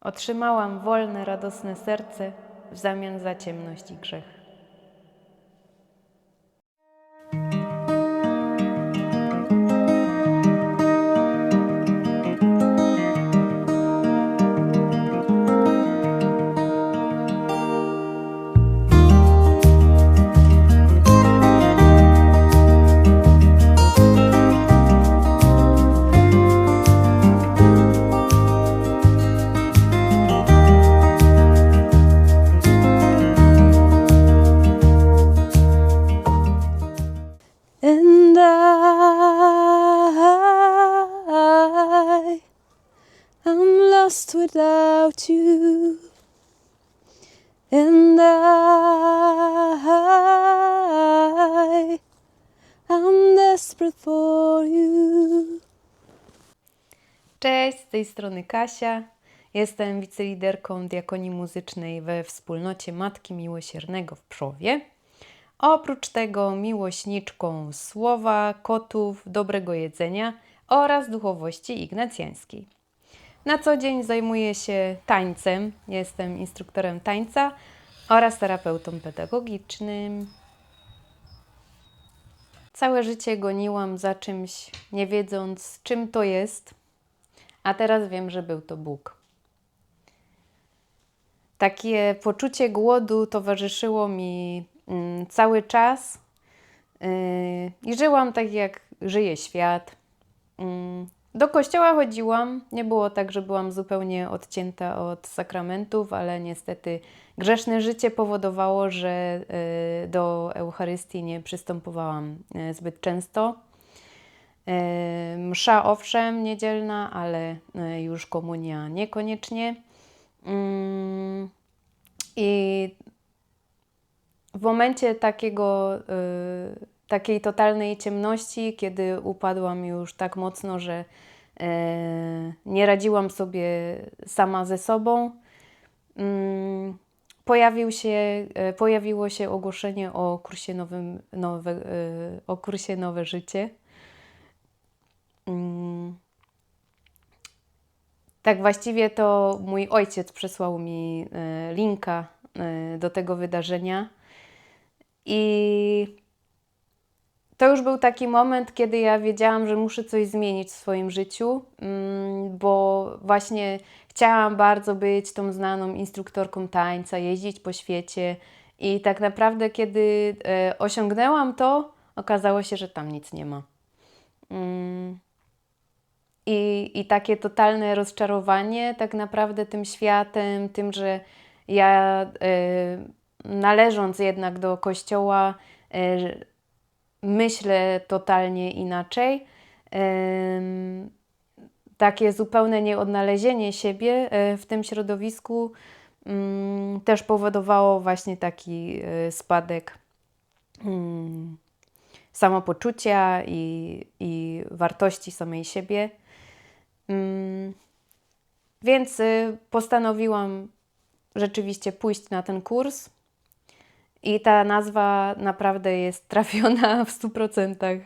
Otrzymałam wolne, radosne serce w zamian za ciemność i grzech. Without you. And I, I'm desperate for you. Cześć, z tej strony Kasia. Jestem wiceliderką diakonii muzycznej we wspólnocie Matki Miłosiernego w Przowie. Oprócz tego miłośniczką słowa, kotów, dobrego jedzenia oraz duchowości ignacjańskiej. Na co dzień zajmuję się tańcem. Jestem instruktorem tańca oraz terapeutą pedagogicznym. Całe życie goniłam za czymś, nie wiedząc czym to jest, a teraz wiem, że był to Bóg. Takie poczucie głodu towarzyszyło mi mm, cały czas yy, i żyłam tak, jak żyje świat. Mm, Do kościoła chodziłam. Nie było tak, że byłam zupełnie odcięta od sakramentów, ale niestety grzeszne życie powodowało, że yy, do Eucharystii nie przystępowałam yy, zbyt często. Yy, Msza owszem, niedzielna, ale już komunia niekoniecznie. Mm, I w momencie takiego, takiej totalnej ciemności, kiedy upadłam już tak mocno, że nie radziłam sobie sama ze sobą, mm, pojawił się, y, pojawiło się ogłoszenie o kursie, nowym, nowe, y, o kursie Nowe Życie. Mm. Tak właściwie to mój ojciec przesłał mi e, linka e, do tego wydarzenia. I to już był taki moment, kiedy ja wiedziałam, że muszę coś zmienić w swoim życiu, mm, bo właśnie chciałam bardzo być tą znaną instruktorką tańca, jeździć po świecie. I tak naprawdę, kiedy e, osiągnęłam to, okazało się, że tam nic nie ma. Mm. I, I takie totalne rozczarowanie tak naprawdę tym światem, tym, że ja y, należąc jednak do kościoła, y, myślę totalnie inaczej. Takie zupełne nieodnalezienie siebie y, w tym środowisku ym, też powodowało właśnie taki y, spadek ym, samopoczucia i, i wartości samej siebie. Mm, Więc y, postanowiłam rzeczywiście pójść na ten kurs. I ta nazwa naprawdę jest trafiona w 100%,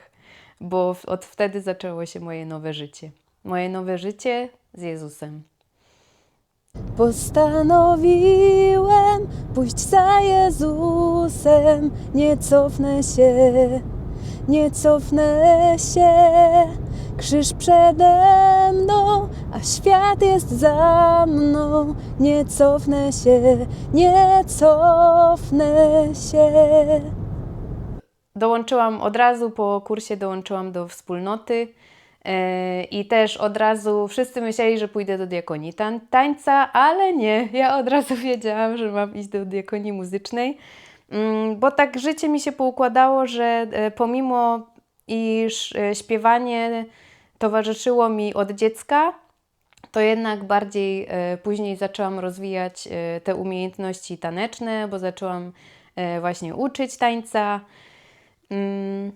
bo od wtedy zaczęło się moje nowe życie. Moje nowe życie z Jezusem. Postanowiłem pójść za Jezusem, nie cofnę się, nie cofnę się. Krzyż przede mną, a świat jest za mną. Nie cofnę się, nie cofnę się. Dołączyłam od razu po kursie, dołączyłam do wspólnoty e, i też od razu wszyscy myśleli, że pójdę do diakonii tań, tańca, ale nie. Ja od razu wiedziałam, że mam iść do diakonii muzycznej, mm, bo tak życie mi się poukładało, że e, pomimo iż e, śpiewanie towarzyszyło mi od dziecka, to jednak bardziej e, później zaczęłam rozwijać e, te umiejętności taneczne, bo zaczęłam e, właśnie uczyć tańca. Mm,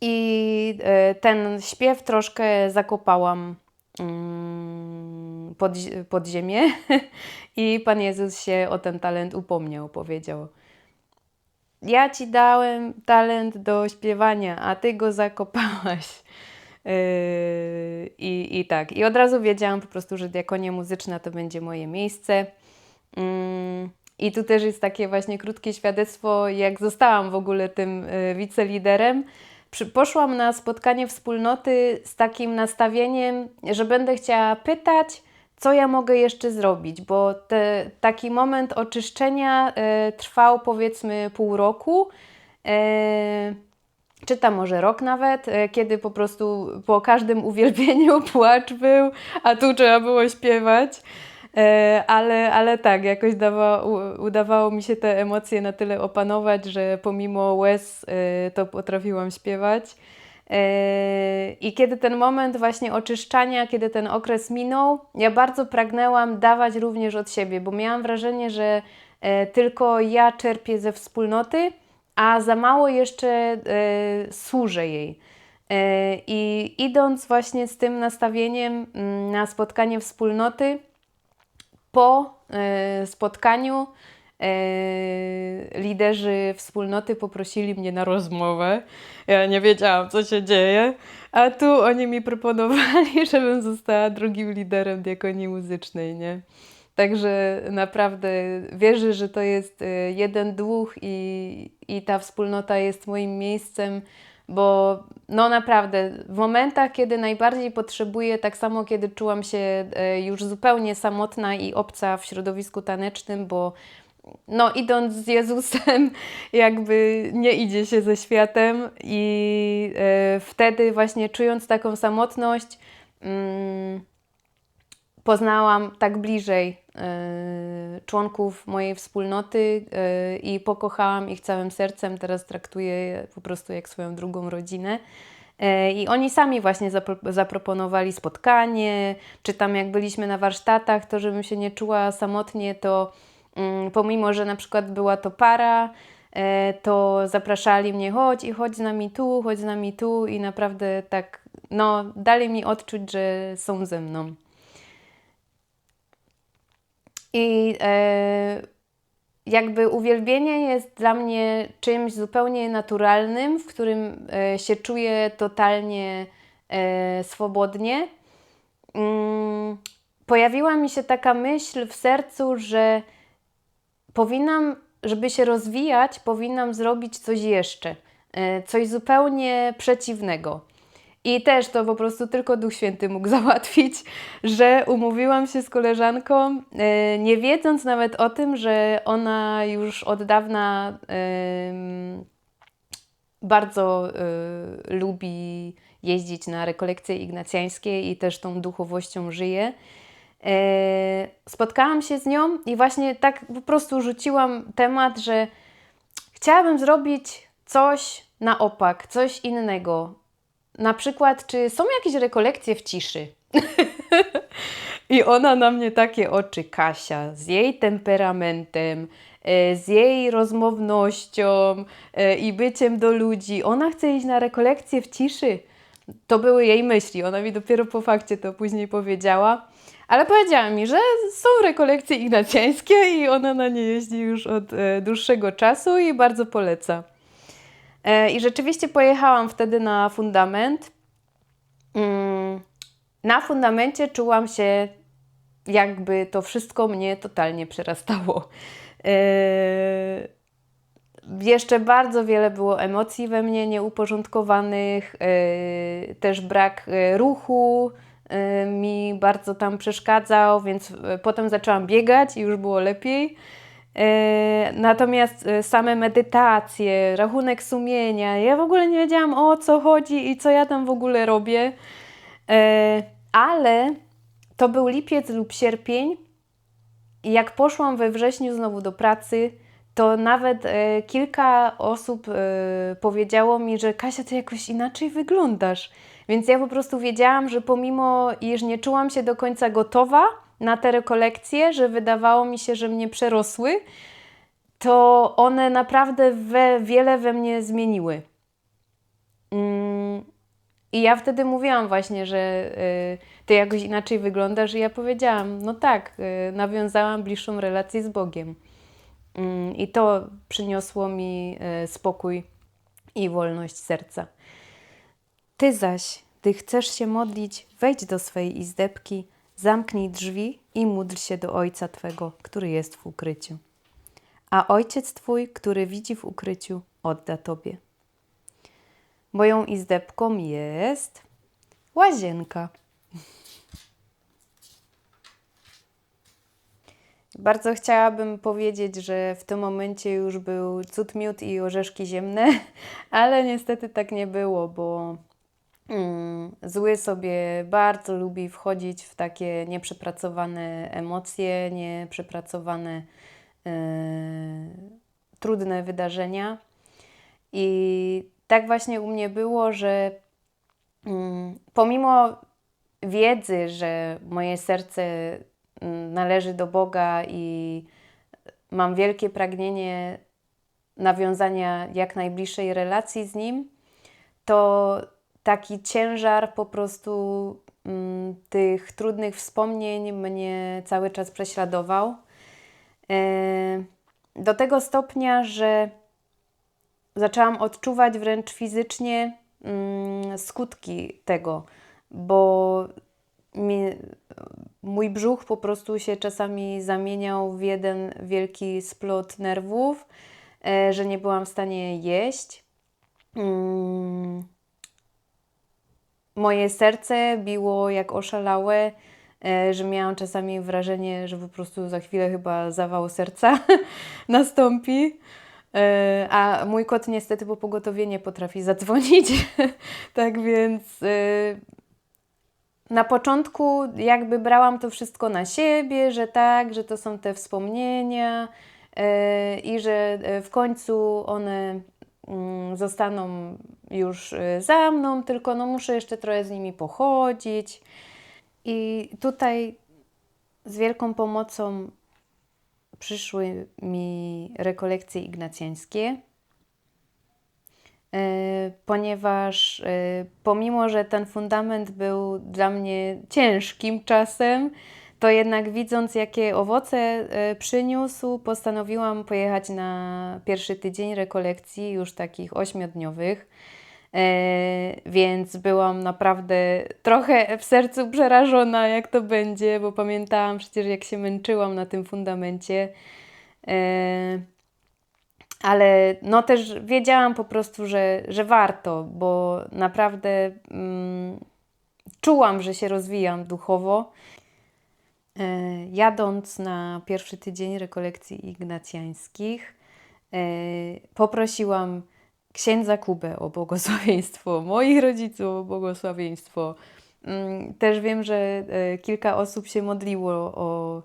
I ten śpiew troszkę zakopałam mm, pod, pod ziemię i Pan Jezus się o ten talent upomniał, powiedział. Ja ci dałem talent do śpiewania, a ty go zakopałaś. Yy, I, I tak. I od razu wiedziałam po prostu, że diakonia muzyczna to będzie moje miejsce. Mm, I tu też jest takie właśnie krótkie świadectwo, jak zostałam w ogóle tym y, wiceliderem. Poszłam na spotkanie wspólnoty z takim nastawieniem, że będę chciała pytać, co ja mogę jeszcze zrobić, bo te, taki moment oczyszczenia y, trwał powiedzmy pół roku. Y, czy tam może rok nawet, e, kiedy po prostu po każdym uwielbieniu płacz był, a tu trzeba było śpiewać. E, Ale, ale tak, jakoś dawa, udawało mi się te emocje na tyle opanować, że pomimo łez e, to potrafiłam śpiewać. I kiedy ten moment właśnie oczyszczania, kiedy ten okres minął, ja bardzo pragnęłam dawać również od siebie, bo miałam wrażenie, że tylko ja czerpię ze wspólnoty, a za mało jeszcze e, służę jej. E, I idąc właśnie z tym nastawieniem mm, na spotkanie wspólnoty, po e, spotkaniu liderzy wspólnoty poprosili mnie na rozmowę. Ja nie wiedziałam, co się dzieje, a tu oni mi proponowali, żebym została drugim liderem diakonii muzycznej, nie? Także naprawdę wierzę, że to jest e, jeden duch i, i ta wspólnota jest moim miejscem, bo no naprawdę w momentach, kiedy najbardziej potrzebuję, tak samo kiedy czułam się e, już zupełnie samotna i obca w środowisku tanecznym, bo no idąc z Jezusem jakby nie idzie się ze światem i e, wtedy właśnie czując taką samotność mm, poznałam tak bliżej członków mojej wspólnoty e, i pokochałam ich całym sercem. Teraz traktuję po prostu jak swoją drugą rodzinę. E, I oni sami właśnie zapro- zaproponowali spotkanie, czy tam jak byliśmy na warsztatach, to żebym się nie czuła samotnie, to mm, pomimo, że na przykład była to para, e, to zapraszali mnie, chodź i chodź z nami tu, chodź z nami tu i naprawdę tak, no, dali mi odczuć, że są ze mną. I e, jakby uwielbienie jest dla mnie czymś zupełnie naturalnym, w którym e, się czuję totalnie e, swobodnie. Mm, pojawiła mi się taka myśl w sercu, że powinnam, żeby się rozwijać, powinnam zrobić coś jeszcze, coś zupełnie przeciwnego. I też to po prostu tylko Duch Święty mógł załatwić, że umówiłam się z koleżanką, e, nie wiedząc nawet o tym, że ona już od dawna bardzo e, lubi jeździć na rekolekcje ignacjańskie i też tą duchowością żyje. E, Spotkałam się z nią i właśnie tak po prostu rzuciłam temat, że chciałabym zrobić coś na opak, coś innego. Na przykład, czy są jakieś rekolekcje w ciszy? I ona na mnie takie oczy, Kasia, z jej temperamentem, e, z jej rozmownością e, i byciem do ludzi. Ona chce iść na rekolekcje w ciszy. To były jej myśli. Ona mi dopiero po fakcie to później powiedziała. Ale powiedziała mi, że są rekolekcje ignacjańskie i ona na nie jeździ już od e, dłuższego czasu i bardzo poleca. E, I rzeczywiście pojechałam wtedy na fundament. Mm, Na fundamencie czułam się, jakby to wszystko mnie totalnie przerastało. E, Jeszcze bardzo wiele było emocji we mnie nieuporządkowanych, e, też brak ruchu mi bardzo tam przeszkadzał, więc potem zaczęłam biegać i już było lepiej. E, Natomiast e, same medytacje, rachunek sumienia, ja w ogóle nie wiedziałam o co chodzi i co ja tam w ogóle robię. E, Ale to był lipiec lub sierpień i jak poszłam we wrześniu znowu do pracy, to nawet kilka osób powiedziało mi, że Kasia, ty jakoś inaczej wyglądasz. Więc ja po prostu wiedziałam, że pomimo, iż nie czułam się do końca gotowa na te rekolekcje, że wydawało mi się, że mnie przerosły, to one naprawdę we, wiele we mnie zmieniły. Mm, I ja wtedy mówiłam właśnie, że y, ty jakoś inaczej wyglądasz, i ja powiedziałam, no tak, y, nawiązałam bliższą relację z Bogiem. Mm, I to przyniosło mi y, spokój i wolność serca. Ty zaś, Gdy chcesz się modlić, wejdź do swej izdebki, zamknij drzwi i módl się do Ojca Twego, który jest w ukryciu. A Ojciec Twój, który widzi w ukryciu, odda Tobie. Moją izdebką jest łazienka. Bardzo chciałabym powiedzieć, że w tym momencie już był cud miód i orzeszki ziemne, ale niestety tak nie było, bo zły sobie bardzo lubi wchodzić w takie nieprzepracowane emocje, nieprzepracowane e, trudne wydarzenia. I tak właśnie u mnie było, że mm, pomimo wiedzy, że moje serce mm, należy do Boga i mam wielkie pragnienie nawiązania jak najbliższej relacji z Nim, to taki ciężar po prostu mm, tych trudnych wspomnień mnie cały czas prześladował. E, do tego stopnia, że zaczęłam odczuwać wręcz fizycznie mm, skutki tego, bo mi, mój brzuch po prostu się czasami zamieniał w jeden wielki splot nerwów, e, że nie byłam w stanie jeść. Mm, moje serce biło jak oszalałe, e, że miałam czasami wrażenie, że po prostu za chwilę chyba zawał serca nastąpi. E, A mój kot niestety po pogotowie nie potrafi zadzwonić. tak więc e, na początku jakby brałam to wszystko na siebie, że tak, że to są te wspomnienia i że w końcu one zostaną już e, za mną, tylko no muszę jeszcze trochę z nimi pochodzić. I tutaj z wielką pomocą przyszły mi rekolekcje ignacjańskie, e, ponieważ e, pomimo, że ten fundament był dla mnie ciężkim czasem, to jednak widząc, jakie owoce e, przyniósł, postanowiłam pojechać na pierwszy tydzień rekolekcji, już takich ośmiodniowych. E, więc byłam naprawdę trochę w sercu przerażona, jak to będzie, bo pamiętałam przecież, jak się męczyłam na tym fundamencie. E, ale no też wiedziałam po prostu, że, że warto, bo naprawdę mm, czułam, że się rozwijam duchowo. E, jadąc na pierwszy tydzień rekolekcji ignacjańskich, e, poprosiłam księdza Kubę o błogosławieństwo, moich rodziców o błogosławieństwo. Mm, Też wiem, że e, kilka osób się modliło o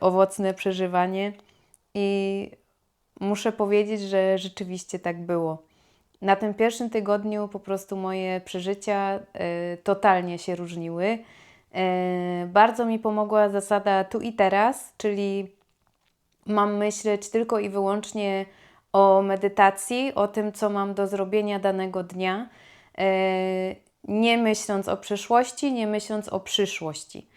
owocne przeżywanie i muszę powiedzieć, że rzeczywiście tak było. Na tym pierwszym tygodniu po prostu moje przeżycia totalnie się różniły. E, Bardzo mi pomogła zasada tu i teraz, czyli mam myśleć tylko i wyłącznie o medytacji, o tym, co mam do zrobienia danego dnia, e, nie myśląc o przeszłości, nie myśląc o przyszłości.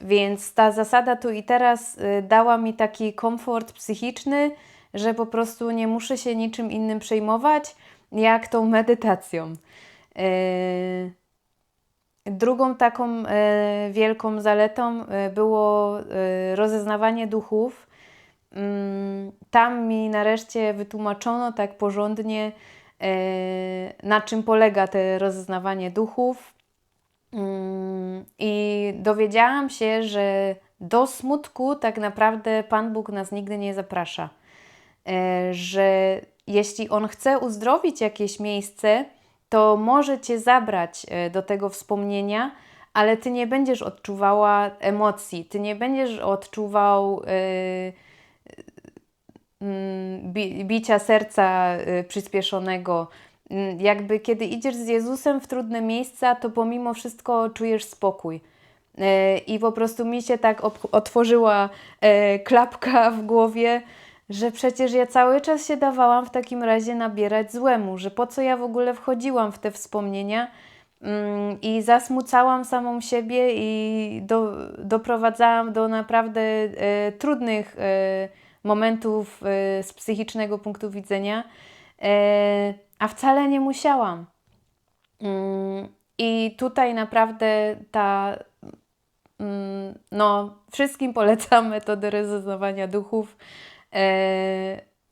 Więc ta zasada tu i teraz e, dała mi taki komfort psychiczny, że po prostu nie muszę się niczym innym przejmować, jak tą medytacją. Drugą taką e, wielką zaletą e, było e, rozeznawanie duchów. Mm, Tam mi nareszcie wytłumaczono tak porządnie, na czym polega to rozeznawanie duchów. Mm, I dowiedziałam się, że do smutku tak naprawdę Pan Bóg nas nigdy nie zaprasza. Że jeśli On chce uzdrowić jakieś miejsce, to może Cię zabrać e, do tego wspomnienia, ale Ty nie będziesz odczuwała emocji, Ty nie będziesz odczuwał bi- bicia serca przyspieszonego. Mm, Jakby kiedy idziesz z Jezusem w trudne miejsca, to pomimo wszystko czujesz spokój. I po prostu mi się tak otworzyła klapka w głowie, że przecież ja cały czas się dawałam w takim razie nabierać złemu, że po co ja w ogóle wchodziłam w te wspomnienia mm, i zasmucałam samą siebie i do, doprowadzałam do naprawdę e, trudnych e, momentów e, z psychicznego punktu widzenia, e, a wcale nie musiałam. Mm, I tutaj naprawdę ta, mm, no, wszystkim polecam metodę rezonowania duchów,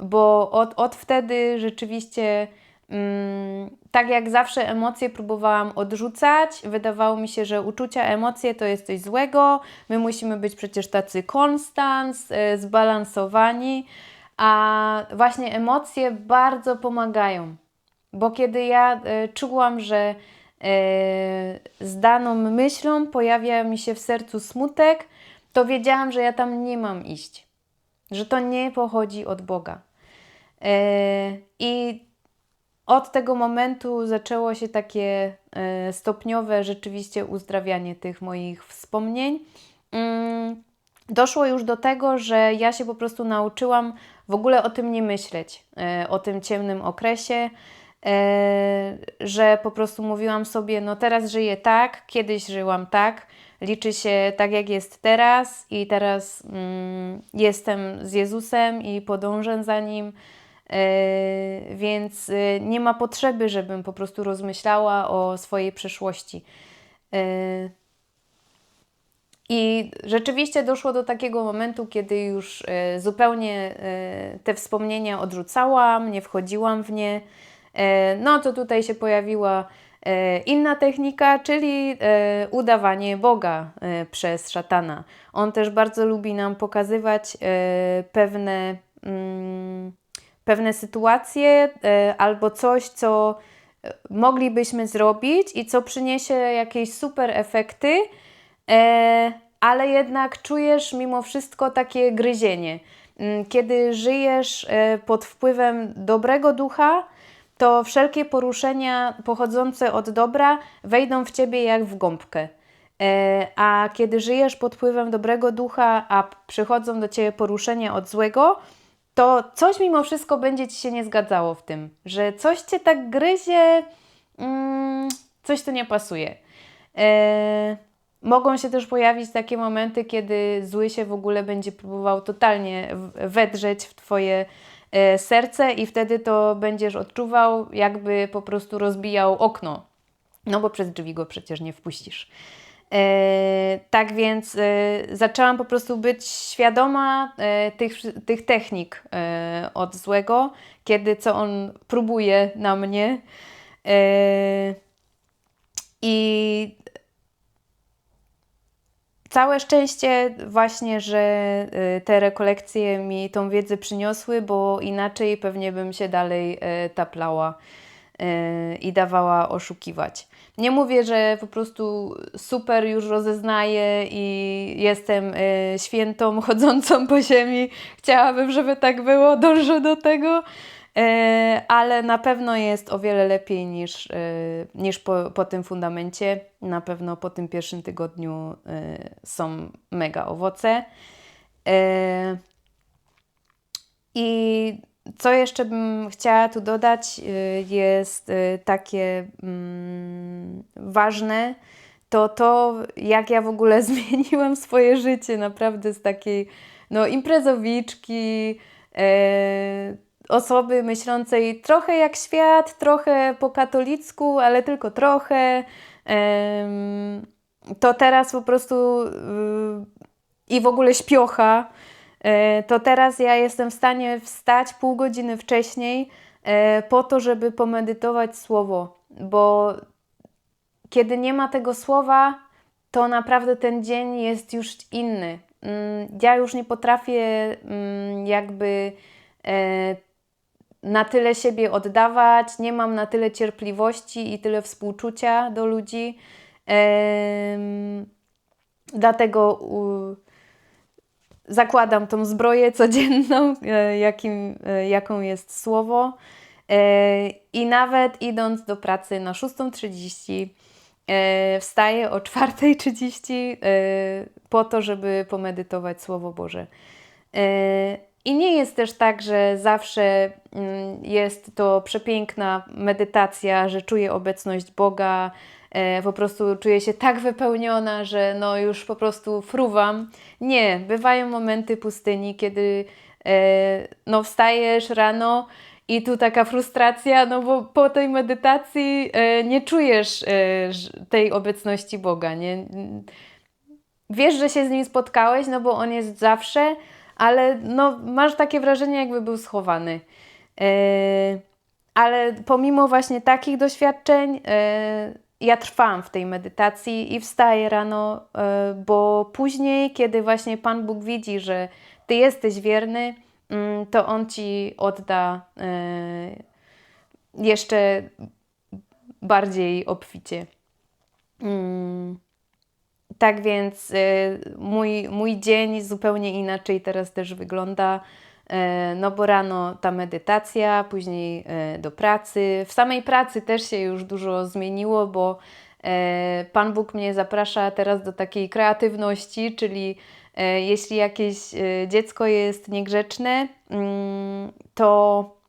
bo od, od wtedy rzeczywiście, mm, tak jak zawsze emocje próbowałam odrzucać, wydawało mi się, że uczucia, emocje to jest coś złego, my musimy być przecież tacy konstans, e, zbalansowani, a właśnie emocje bardzo pomagają. Bo kiedy ja e, czułam, że e, z daną myślą pojawia mi się w sercu smutek, to wiedziałam, że ja tam nie mam iść. Że to nie pochodzi od Boga. E, I od tego momentu zaczęło się takie e, stopniowe rzeczywiście uzdrawianie tych moich wspomnień. Mm, Doszło już do tego, że ja się po prostu nauczyłam w ogóle o tym nie myśleć, e, o tym ciemnym okresie, że po prostu mówiłam sobie, no teraz żyję tak, kiedyś żyłam tak, liczy się tak jak jest teraz i teraz mm, jestem z Jezusem i podążę za Nim, e, więc e, nie ma potrzeby, żebym po prostu rozmyślała o swojej przeszłości. E, i rzeczywiście doszło do takiego momentu, kiedy już e, zupełnie e, te wspomnienia odrzucałam, nie wchodziłam w nie. E, no to tutaj się pojawiła inna technika, czyli e, udawanie Boga e, przez szatana. On też bardzo lubi nam pokazywać e, pewne, mm, pewne sytuacje e, albo coś, co e, moglibyśmy zrobić i co przyniesie jakieś super efekty, e, ale jednak czujesz mimo wszystko takie gryzienie. Mm, Kiedy żyjesz e, pod wpływem dobrego ducha, to wszelkie poruszenia pochodzące od dobra wejdą w ciebie jak w gąbkę. E, A kiedy żyjesz pod wpływem dobrego ducha, a przychodzą do ciebie poruszenia od złego, to coś mimo wszystko będzie ci się nie zgadzało w tym, że coś cię tak gryzie, mm, coś tu nie pasuje. E, mogą się też pojawić takie momenty, kiedy zły się w ogóle będzie próbował totalnie wedrzeć w Twoje serce, i wtedy to będziesz odczuwał, jakby po prostu rozbijał okno. No bo przez drzwi go przecież nie wpuścisz. E, tak więc e, zaczęłam po prostu być świadoma e, tych, tych technik e, od złego, kiedy co on próbuje na mnie. E, I całe szczęście właśnie, że y, te rekolekcje mi tą wiedzę przyniosły, bo inaczej pewnie bym się dalej y, taplała y, i dawała oszukiwać. Nie mówię, że po prostu super już rozeznaję i jestem świętą chodzącą po ziemi. Chciałabym, żeby tak było, dążę do tego. E, ale na pewno jest o wiele lepiej niż, e, niż po, po tym fundamencie. Na pewno po tym pierwszym tygodniu e, są mega owoce. I co jeszcze bym chciała tu dodać, jest takie mm, ważne, to to, jak ja w ogóle zmieniłam swoje życie, naprawdę z takiej no, imprezowiczki, osoby myślącej trochę jak świat, trochę po katolicku, ale tylko trochę. To teraz po prostu y, i w ogóle śpiocha. e, To teraz ja jestem w stanie wstać pół godziny wcześniej e, po to, żeby pomedytować słowo, bo kiedy nie ma tego słowa, to naprawdę ten dzień jest już inny. Mm, Ja już nie potrafię mm, jakby e, na tyle siebie oddawać, nie mam na tyle cierpliwości i tyle współczucia do ludzi. Dlatego zakładam tą zbroję codzienną, e, jakim, e, jaką jest słowo. E, I nawet idąc do pracy na 6.30, e, wstaję o 4.30 e, po to, żeby pomedytować Słowo Boże. I nie jest też tak, że zawsze mm, jest to przepiękna medytacja, że czuję obecność Boga, e, po prostu czuję się tak wypełniona, że no już po prostu fruwam. Nie, bywają momenty pustyni, kiedy e, no wstajesz rano I tu taka frustracja, no bo po tej medytacji e, nie czujesz tej obecności Boga, nie? Wiesz, że się z Nim spotkałeś, no bo On jest zawsze, ale no, masz takie wrażenie, jakby był schowany. E, ale pomimo właśnie takich doświadczeń, e, ja trwam w tej medytacji i wstaję rano, e, bo później, kiedy właśnie Pan Bóg widzi, że Ty jesteś wierny, mm, to On Ci odda jeszcze bardziej obficie. Tak więc y, mój, mój dzień zupełnie inaczej teraz też wygląda. E, No bo rano ta medytacja, później e, do pracy. W samej pracy też się już dużo zmieniło, bo e, Pan Bóg mnie zaprasza teraz do takiej kreatywności, czyli jeśli jakieś dziecko jest niegrzeczne, mm, to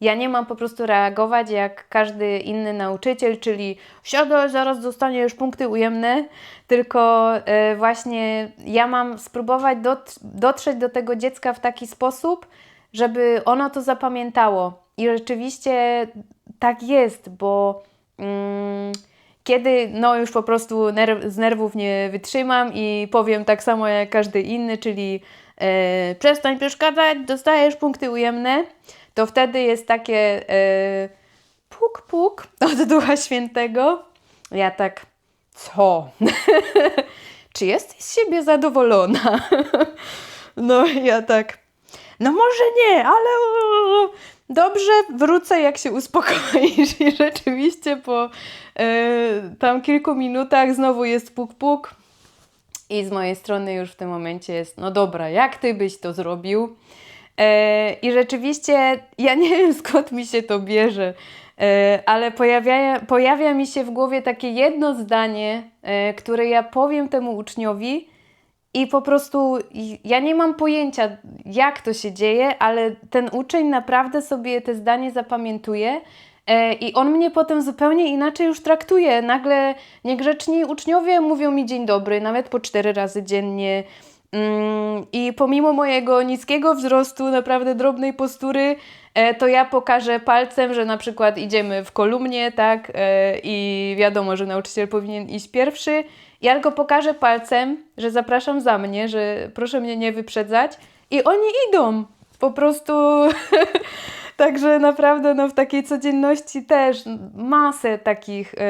ja nie mam po prostu reagować jak każdy inny nauczyciel, czyli siadaj, zaraz dostaniesz punkty ujemne, tylko e, właśnie ja mam spróbować dot- dotrzeć do tego dziecka w taki sposób, żeby ono to zapamiętało. I rzeczywiście tak jest, bo mm, kiedy no już po prostu z nerwów nie wytrzymam i powiem tak samo jak każdy inny, czyli e, przestań przeszkadzać, dostajesz punkty ujemne, to wtedy jest takie e, puk, puk od Ducha Świętego. Ja tak, co? Czy jesteś z siebie zadowolona? no ja tak, no może nie, ale dobrze, wrócę jak się uspokoisz. I rzeczywiście po e, tam kilku minutach znowu jest puk, puk. I z mojej strony już w tym momencie jest, no dobra, jak ty byś to zrobił? E, I rzeczywiście ja nie wiem skąd mi się to bierze, e, ale pojawia, pojawia mi się w głowie takie jedno zdanie, e, które ja powiem temu uczniowi i po prostu ja nie mam pojęcia, jak to się dzieje, ale ten uczeń naprawdę sobie te zdanie zapamiętuje. I on mnie potem zupełnie inaczej już traktuje. Nagle niegrzeczni uczniowie mówią mi dzień dobry, nawet po cztery razy dziennie. Mm, I pomimo mojego niskiego wzrostu, naprawdę drobnej postury, e, to ja pokażę palcem, że na przykład idziemy w kolumnie, tak, e, i wiadomo, że nauczyciel powinien iść pierwszy. Ja tylko pokażę palcem, że zapraszam za mnie, że proszę mnie nie wyprzedzać, i oni idą. Po prostu. Także naprawdę no, w takiej codzienności też masę takich e,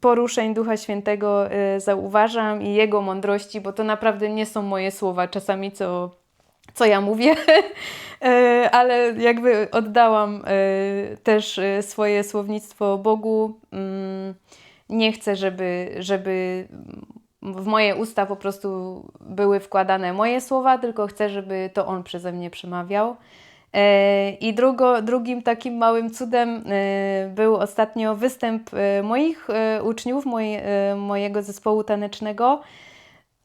poruszeń Ducha Świętego e, zauważam i Jego mądrości, bo to naprawdę nie są moje słowa czasami, co, co ja mówię, E, ale jakby oddałam e, też swoje słownictwo Bogu. Mm, Nie chcę, żeby, żeby w moje usta po prostu były wkładane moje słowa, tylko chcę, żeby to On przeze mnie przemawiał. E, I drugo, drugim takim małym cudem e, był ostatnio występ e, moich uczniów, moj, mojego zespołu tanecznego.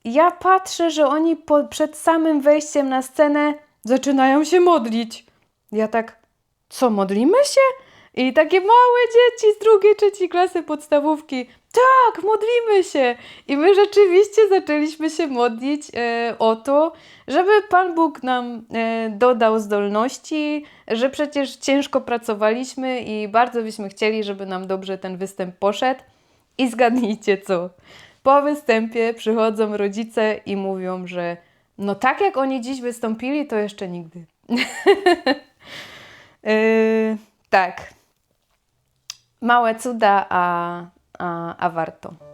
Ja patrzę, że oni po, przed samym wejściem na scenę zaczynają się modlić. Ja tak, co, modlimy się? I takie małe dzieci z drugiej, trzeciej klasy podstawówki. Tak, modlimy się. I my rzeczywiście zaczęliśmy się modlić e, o to, żeby Pan Bóg nam e, dodał zdolności, że przecież ciężko pracowaliśmy i bardzo byśmy chcieli, żeby nam dobrze ten występ poszedł. I zgadnijcie co? Po występie przychodzą rodzice i mówią, że no tak jak oni dziś wystąpili, to jeszcze nigdy. Yy, tak. Małe cuda, a, a, a warto.